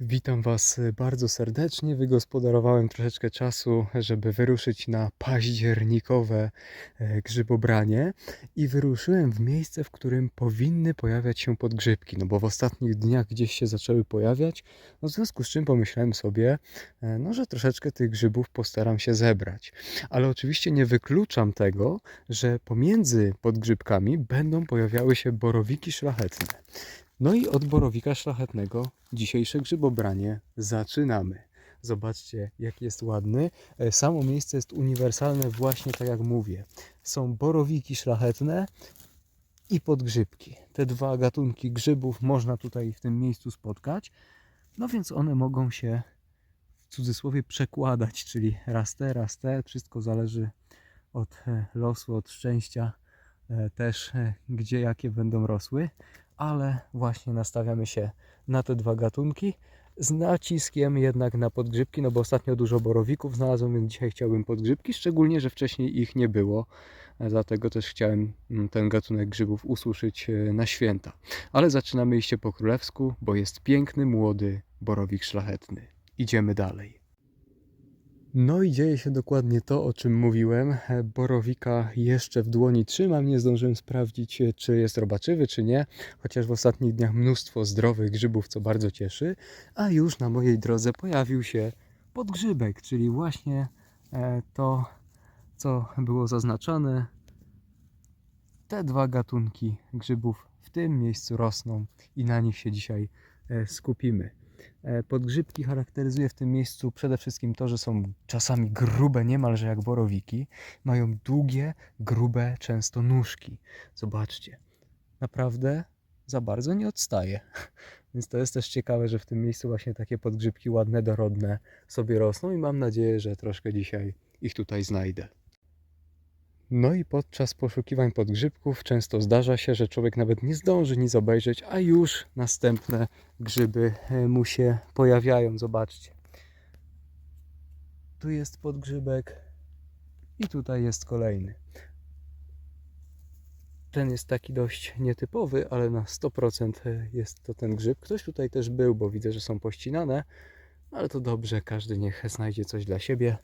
Witam Was bardzo serdecznie. Wygospodarowałem troszeczkę czasu, żeby wyruszyć na październikowe e, grzybobranie i wyruszyłem w miejsce, w którym powinny pojawiać się podgrzybki, no bo w ostatnich dniach gdzieś się zaczęły pojawiać, no w związku z czym pomyślałem sobie, e, no że troszeczkę tych grzybów postaram się zebrać. Ale oczywiście nie wykluczam tego, że pomiędzy podgrzybkami będą pojawiały się borowiki szlachetne. No i od borowika szlachetnego dzisiejsze grzybobranie zaczynamy. Zobaczcie, jak jest ładny. E, Samo miejsce jest uniwersalne, właśnie tak jak mówię. Są borowiki szlachetne i podgrzybki. Te dwa gatunki grzybów można tutaj w tym miejscu spotkać. No więc one mogą się w cudzysłowie przekładać, czyli raz te, raz te. Wszystko zależy od e, losu, od szczęścia e, też, gdzie jakie będą rosły ale właśnie nastawiamy się na te dwa gatunki z naciskiem jednak na podgrzybki, no bo ostatnio dużo borowików znalazłem, więc dzisiaj chciałbym podgrzybki, szczególnie, że wcześniej ich nie było, dlatego też chciałem mm, ten gatunek grzybów ususzyć e, na święta. Ale zaczynamy iść po królewsku, bo jest piękny, młody borowik szlachetny. Idziemy dalej. No i dzieje się dokładnie to, o czym mówiłem. E, Borowika jeszcze w dłoni trzymam, nie zdążyłem sprawdzić, e, czy jest robaczywy, czy nie, chociaż w ostatnich dniach mnóstwo zdrowych grzybów, co bardzo cieszy, a już na mojej drodze pojawił się podgrzybek, czyli właśnie e, to, co było zaznaczone. Te dwa gatunki grzybów w tym miejscu rosną i na nich się dzisiaj skupimy. E, Podgrzybki charakteryzuje w tym miejscu przede wszystkim to, że są czasami grube, niemalże jak borowiki. Mają długie, grube, często nóżki. Zobaczcie, naprawdę za bardzo nie odstaje. Więc to jest też ciekawe, że w tym miejscu właśnie takie podgrzybki ładne, dorodne sobie rosną i mam nadzieję, że troszkę dzisiaj ich tutaj znajdę. No i podczas poszukiwań podgrzybków często zdarza się, że człowiek nawet nie zdąży nic obejrzeć, a już następne grzyby e, mu się pojawiają. Zobaczcie. Tu jest podgrzybek i tutaj jest kolejny. Ten jest taki dość nietypowy, ale na 100% jest to ten grzyb. Ktoś tutaj też był, bo widzę, że są pościnane, ale to dobrze, każdy niech znajdzie coś dla siebie.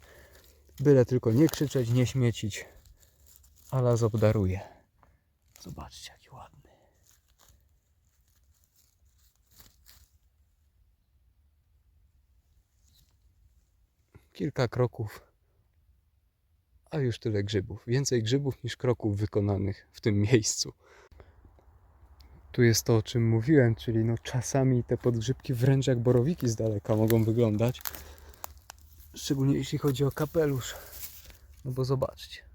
Byle tylko nie krzyczeć, nie śmiecić, a las obdaruje. Zobaczcie, jaki ładny. Kilka kroków, a już tyle grzybów. Więcej grzybów niż kroków wykonanych w tym miejscu. Tu jest to, o czym mówiłem, czyli no czasami te podgrzybki wręcz jak borowiki z daleka mogą wyglądać. Szczególnie jeśli chodzi o kapelusz. No bo zobaczcie.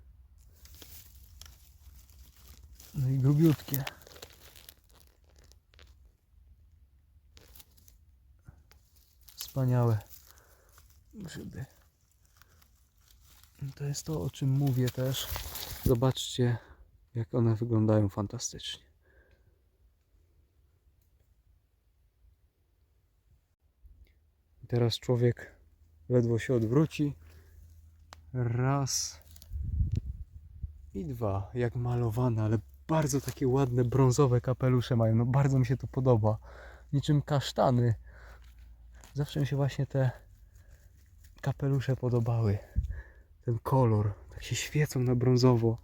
No i grubiutkie. Wspaniałe grzyby. To jest to, o czym mówię też. Zobaczcie, jak one wyglądają fantastycznie. Teraz człowiek ledwo się odwróci. Raz i dwa, jak malowane, ale bardzo takie ładne brązowe kapelusze mają. No bardzo mi się to podoba. Niczym kasztany. Zawsze mi się właśnie te kapelusze podobały. Ten kolor, tak się świecą na brązowo.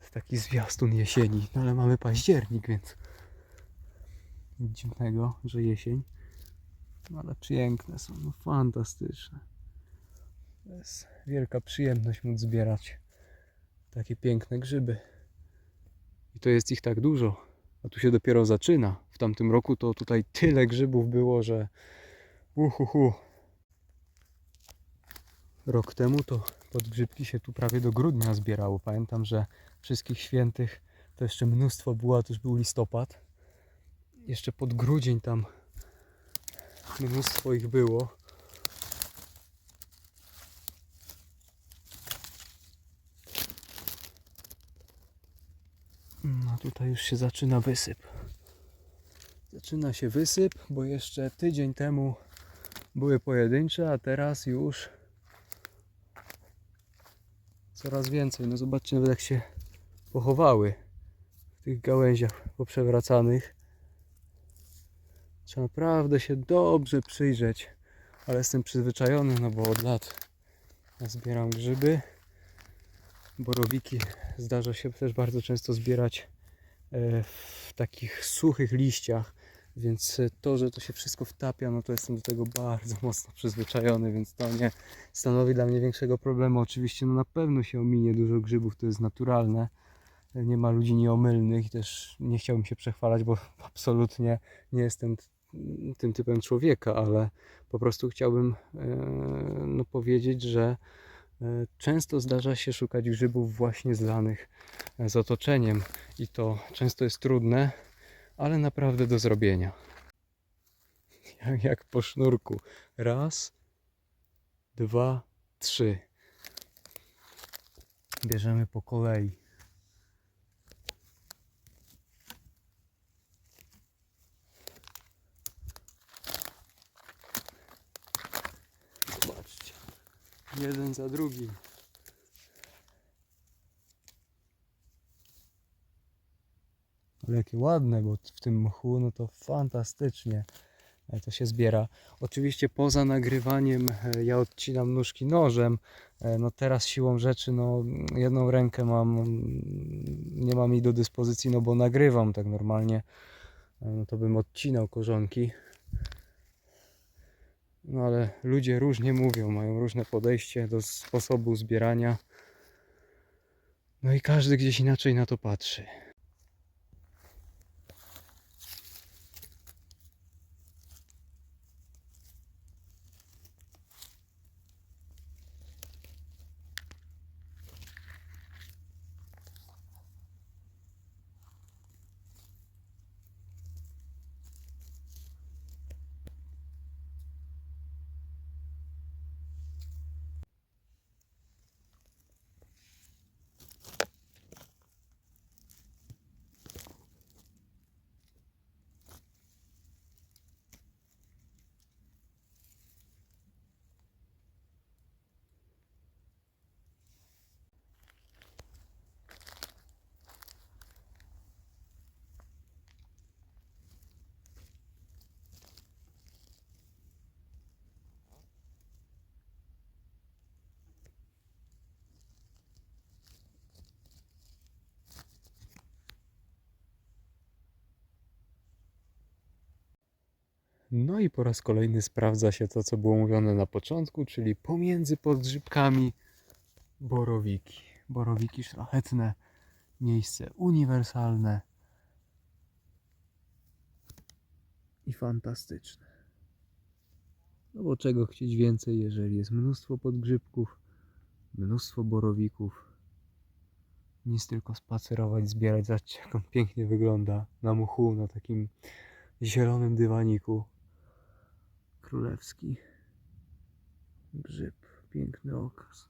Jest taki zwiastun jesieni. No ale mamy październik, więc nic dziwnego, że jesień. No ale piękne są, no fantastyczne. To jest wielka przyjemność móc zbierać takie piękne grzyby. To jest ich tak dużo, a tu się dopiero zaczyna. W tamtym roku to tutaj tyle grzybów było, że uhuhu. Rok temu to podgrzybki się tu prawie do grudnia zbierało. Pamiętam, że wszystkich świętych to jeszcze mnóstwo było, a to już był listopad. Jeszcze pod grudzień tam mnóstwo ich było. No tutaj już się zaczyna wysyp. Zaczyna się wysyp, bo jeszcze tydzień temu były pojedyncze, a teraz już coraz więcej. No zobaczcie nawet jak się pochowały w tych gałęziach poprzewracanych. Trzeba naprawdę się dobrze przyjrzeć, ale jestem przyzwyczajony, no bo od lat zbieram grzyby. Borowiki zdarza się też bardzo często zbierać w takich suchych liściach, więc e, to, że to się wszystko wtapia, no to jestem do tego bardzo mocno przyzwyczajony, więc to nie stanowi dla mnie większego problemu. Oczywiście no na pewno się ominie dużo grzybów, to jest naturalne. Nie ma ludzi nieomylnych i też nie chciałbym się przechwalać, bo absolutnie nie jestem t- tym typem człowieka, ale po prostu chciałbym e, no, powiedzieć, że e, często zdarza się szukać grzybów właśnie zlanych e, z otoczeniem i to często jest trudne, ale naprawdę do zrobienia. Jak, po sznurku. Raz, dwa, trzy. Bierzemy po kolei. Zobaczcie. Jeden za drugim. Ale jakie ładne, bo w tym mchu no to fantastycznie e, to się zbiera. Oczywiście poza nagrywaniem e, ja odcinam nóżki nożem. E, No teraz siłą rzeczy no jedną rękę mam, mm, nie mam jej do dyspozycji, no bo nagrywam tak normalnie. No to bym odcinał korzonki. No ale ludzie różnie mówią, mają różne podejście do sposobu zbierania. No i każdy gdzieś inaczej na to patrzy. No i po raz kolejny sprawdza się to, co było mówione na początku, czyli pomiędzy podgrzybkami borowiki. Borowiki szlachetne, miejsce uniwersalne i fantastyczne. No bo czego chcieć więcej, jeżeli jest mnóstwo podgrzybków, mnóstwo borowików. Nic tylko spacerować, zbierać. Zobaczcie, jak on pięknie wygląda na mchu, na takim zielonym dywaniku. Królewski grzyb, piękny okaz.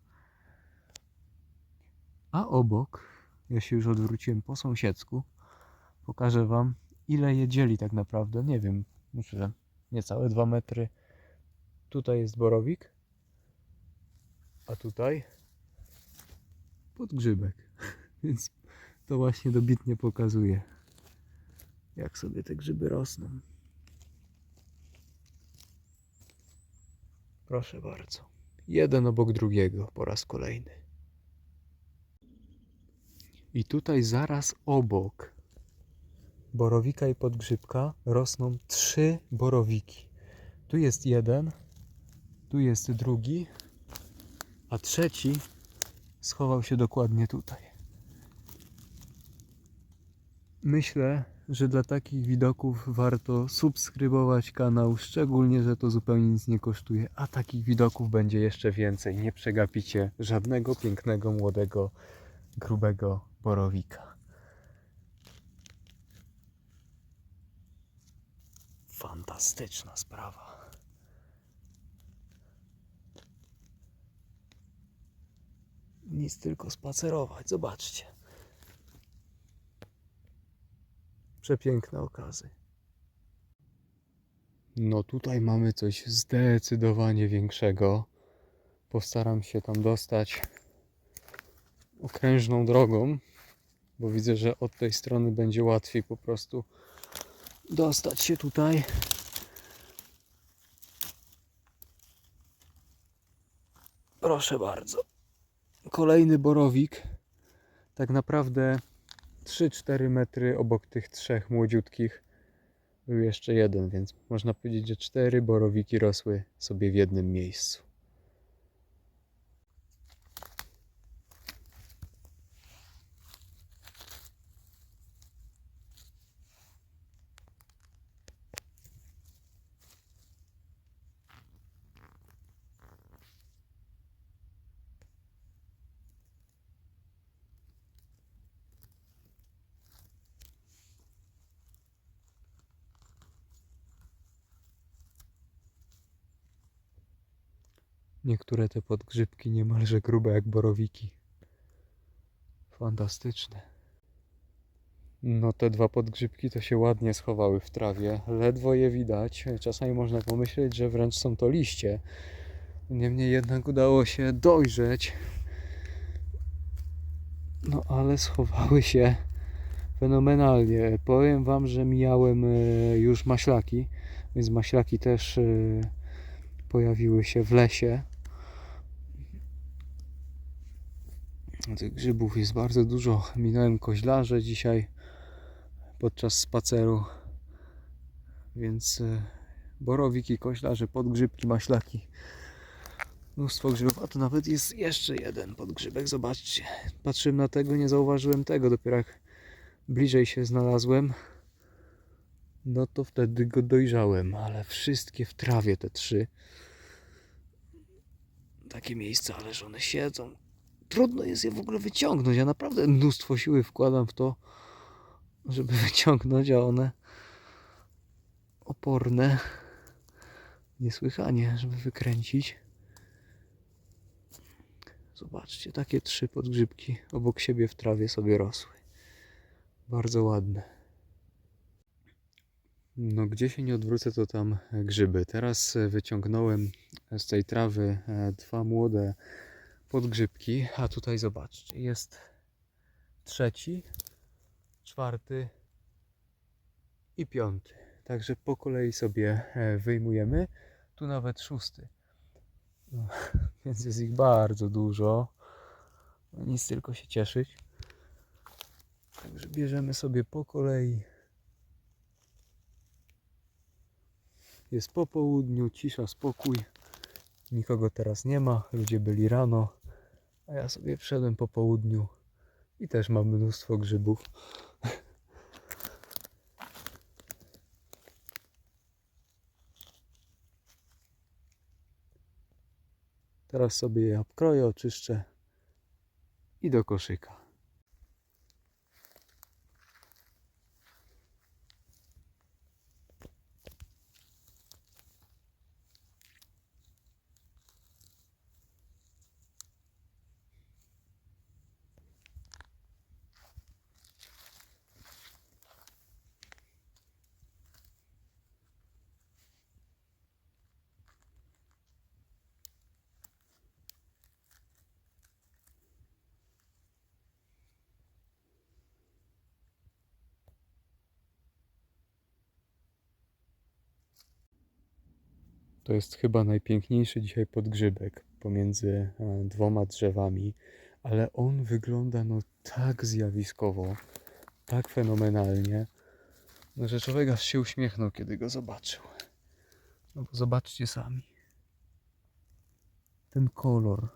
A obok, ja się już odwróciłem po sąsiedzku, pokażę Wam, ile je dzieli tak naprawdę. Nie wiem, może niecałe dwa metry. Tutaj jest borowik, a tutaj podgrzybek. Więc to właśnie dobitnie pokazuje, jak sobie te grzyby rosną. Proszę bardzo. Jeden obok drugiego po raz kolejny. I tutaj zaraz obok borowika i podgrzybka rosną trzy borowiki. Tu jest jeden, tu jest drugi, a trzeci schował się dokładnie tutaj. Myślę, że dla takich widoków warto subskrybować kanał, szczególnie, że to zupełnie nic nie kosztuje, a takich widoków będzie jeszcze więcej. Nie przegapicie żadnego pięknego, młodego, grubego borowika. Fantastyczna sprawa. Nic tylko spacerować, zobaczcie. przepiękna okazja. No tutaj mamy coś zdecydowanie większego. Postaram się tam dostać okrężną drogą, bo widzę, że od tej strony będzie łatwiej po prostu dostać się tutaj. Proszę bardzo. Kolejny borowik. Tak naprawdę 3-4 metry obok tych trzech młodziutkich był jeszcze jeden, więc można powiedzieć, że cztery borowiki rosły sobie w jednym miejscu. Niektóre te podgrzybki niemalże grube jak borowiki. Fantastyczne. No te dwa podgrzybki to się ładnie schowały w trawie. Ledwo je widać. Czasami można pomyśleć, że wręcz są to liście. Niemniej jednak udało się dojrzeć. No ale schowały się fenomenalnie. Powiem wam, że mijałem e, już maślaki, więc maślaki też e, pojawiły się w lesie. Tych grzybów jest bardzo dużo. Minąłem koźlarze dzisiaj podczas spaceru. Więc e, borowiki, koźlarze, podgrzybki, maślaki. Mnóstwo grzybów, a tu nawet jest jeszcze jeden podgrzybek. Zobaczcie. Patrzyłem na tego, nie zauważyłem tego. Dopiero jak bliżej się znalazłem, no to wtedy go dojrzałem. Ale wszystkie w trawie, te trzy. Takie miejsca, ale że one siedzą. Trudno jest je w ogóle wyciągnąć. Ja naprawdę mnóstwo siły wkładam w to, żeby wyciągnąć, a one oporne. Niesłychanie, żeby wykręcić. Zobaczcie, takie trzy podgrzybki obok siebie w trawie sobie rosły. Bardzo ładne. No, gdzie się nie odwrócę, to tam grzyby. Teraz e, wyciągnąłem z tej trawy e, dwa młode podgrzybki, a tutaj zobaczcie, jest trzeci, czwarty i piąty. Także po kolei sobie e, wyjmujemy. Tu nawet szósty. No, więc jest ich bardzo dużo. No, nic tylko się cieszyć. Także bierzemy sobie po kolei. Jest po południu, cisza, spokój. Nikogo teraz nie ma, ludzie byli rano, a ja sobie wszedłem po południu i też mam mnóstwo grzybów. Teraz sobie je obkroję, oczyszczę i do koszyka. To jest chyba najpiękniejszy dzisiaj podgrzybek pomiędzy e, dwoma drzewami, ale on wygląda no tak zjawiskowo, tak fenomenalnie, no, że człowiek aż się uśmiechnął, kiedy go zobaczył. No bo zobaczcie sami. Ten kolor.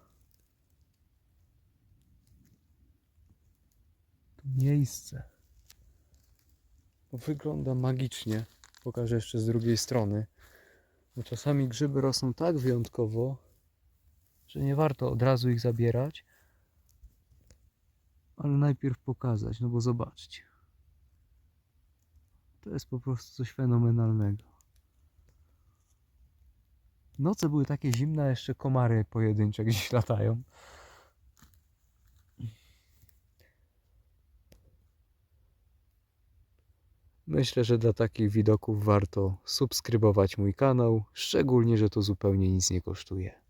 To miejsce. Wygląda magicznie. Pokażę jeszcze z drugiej strony. Bo czasami grzyby rosną tak wyjątkowo, że nie warto od razu ich zabierać, ale najpierw pokazać, no bo zobaczcie. To jest po prostu coś fenomenalnego. Noce były takie zimne, jeszcze komary pojedyncze gdzieś latają. Myślę, że dla takich widoków warto subskrybować mój kanał, szczególnie, że to zupełnie nic nie kosztuje.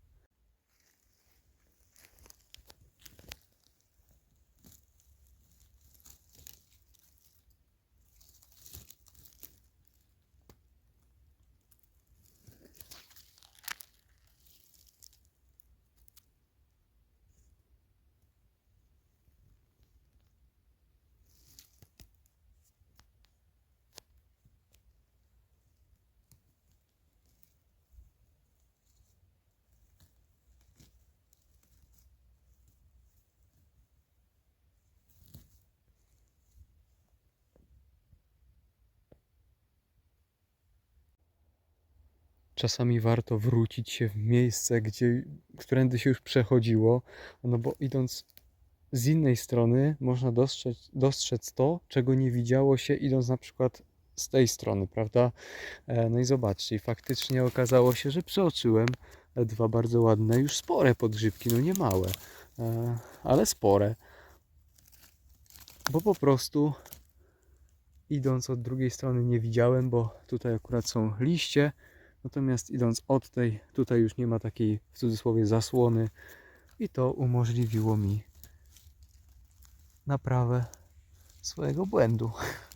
Czasami warto wrócić się w miejsce, gdzie, którędy się już przechodziło, no bo idąc z innej strony można dostrzec, dostrzec to, czego nie widziało się idąc na przykład z tej strony, prawda? E, No i zobaczcie, faktycznie okazało się, że przeoczyłem dwa bardzo ładne, już spore podgrzybki, no nie małe, e, ale spore. Bo po prostu idąc od drugiej strony nie widziałem, bo tutaj akurat są liście, natomiast idąc od tej, tutaj już nie ma takiej w cudzysłowie zasłony i to umożliwiło mi naprawę swojego błędu.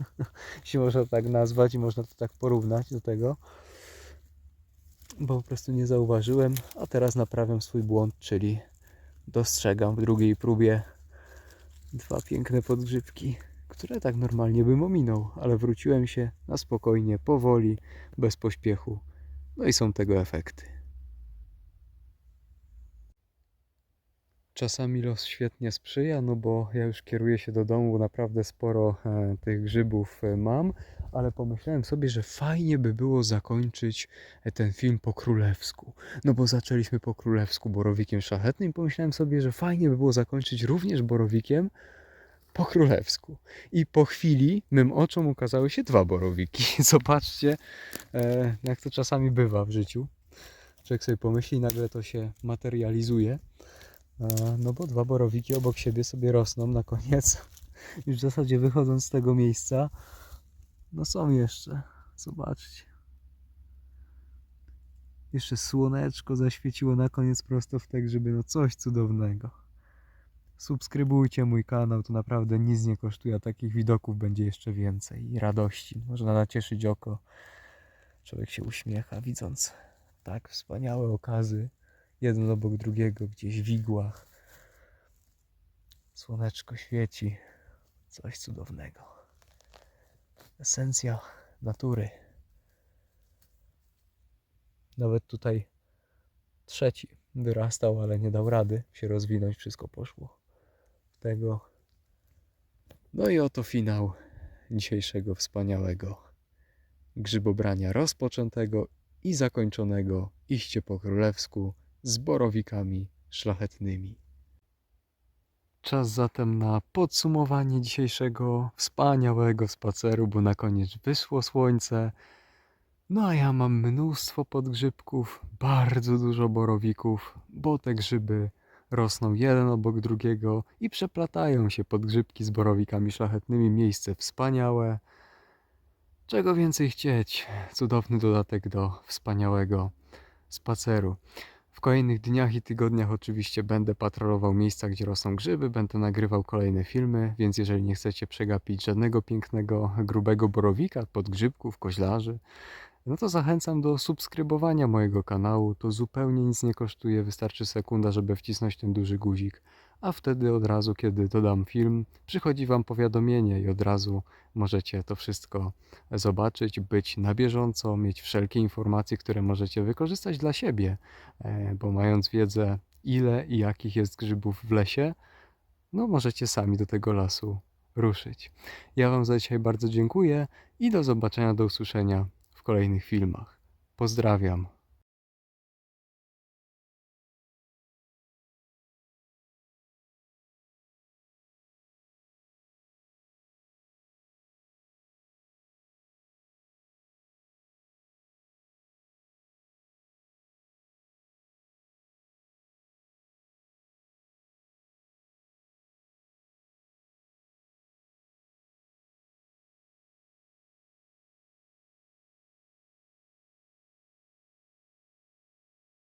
Jeśli można tak nazwać i można to tak porównać do tego. Bo po prostu nie zauważyłem, a teraz naprawiam swój błąd, czyli dostrzegam w drugiej próbie dwa piękne podgrzybki, które tak normalnie bym ominął, ale wróciłem się na spokojnie, powoli, bez pośpiechu. No i są tego efekty. Czasami los świetnie sprzyja, no bo ja już kieruję się do domu, naprawdę sporo e, tych grzybów e, mam, ale pomyślałem sobie, że fajnie by było zakończyć e, ten film po królewsku. No bo zaczęliśmy po królewsku borowikiem szlachetnym pomyślałem sobie, że fajnie by było zakończyć również borowikiem po królewsku. I po chwili mym oczom ukazały się dwa borowiki. Zobaczcie, e, jak to czasami bywa w życiu. Człowiek sobie pomyśli, nagle to się materializuje. E, No bo dwa borowiki obok siebie sobie rosną na koniec. Już w zasadzie wychodząc z tego miejsca, no są jeszcze. Zobaczcie. Jeszcze słoneczko zaświeciło na koniec prosto w te grzyby. No coś cudownego. Subskrybujcie mój kanał, to naprawdę nic nie kosztuje, a takich widoków będzie jeszcze więcej i radości. Można nacieszyć oko. Człowiek się uśmiecha, widząc tak wspaniałe okazy, jeden obok drugiego, gdzieś w igłach. Słoneczko świeci, coś cudownego. Esencja natury. Nawet tutaj trzeci wyrastał, ale nie dał rady się rozwinąć, wszystko poszło tego. No i oto finał dzisiejszego wspaniałego grzybobrania rozpoczętego i zakończonego iście po królewsku z borowikami szlachetnymi. Czas zatem na podsumowanie dzisiejszego wspaniałego spaceru, bo na koniec wyszło słońce. No a ja mam mnóstwo podgrzybków, bardzo dużo borowików, bo te grzyby rosną jeden obok drugiego i przeplatają się podgrzybki z borowikami szlachetnymi. Miejsce wspaniałe. Czego więcej chcieć? Cudowny dodatek do wspaniałego spaceru. W kolejnych dniach i tygodniach oczywiście będę patrolował miejsca, gdzie rosną grzyby, będę nagrywał kolejne filmy, więc jeżeli nie chcecie przegapić żadnego pięknego, grubego borowika, podgrzybków, koźlarzy, no to zachęcam do subskrybowania mojego kanału. To zupełnie nic nie kosztuje, wystarczy sekunda, żeby wcisnąć ten duży guzik, a wtedy od razu, kiedy dodam film, przychodzi Wam powiadomienie i od razu możecie to wszystko zobaczyć, być na bieżąco, mieć wszelkie informacje, które możecie wykorzystać dla siebie, e, bo mając wiedzę, ile i jakich jest grzybów w lesie, no możecie sami do tego lasu ruszyć. Ja Wam za dzisiaj bardzo dziękuję i do zobaczenia, do usłyszenia kolejnych filmach. Pozdrawiam.